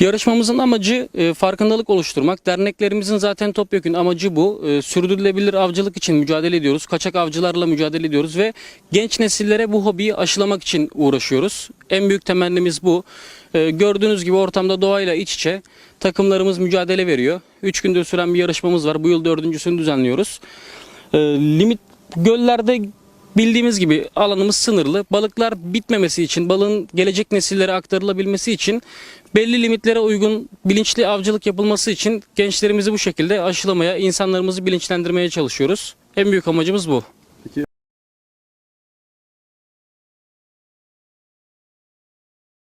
Yarışmamızın amacı e, farkındalık oluşturmak. Derneklerimizin zaten topyekün amacı bu. E, sürdürülebilir avcılık için mücadele ediyoruz. Kaçak avcılarla mücadele ediyoruz ve genç nesillere bu hobiyi aşılamak için uğraşıyoruz. En büyük temennimiz bu. E, gördüğünüz gibi ortamda doğayla iç içe takımlarımız mücadele veriyor. 3 gündür süren bir yarışmamız var. Bu yıl dördüncüsünü düzenliyoruz. E, limit göllerde bildiğimiz gibi alanımız sınırlı. Balıklar bitmemesi için, balığın gelecek nesillere aktarılabilmesi için belli limitlere uygun bilinçli avcılık yapılması için gençlerimizi bu şekilde aşılamaya, insanlarımızı bilinçlendirmeye çalışıyoruz. En büyük amacımız bu.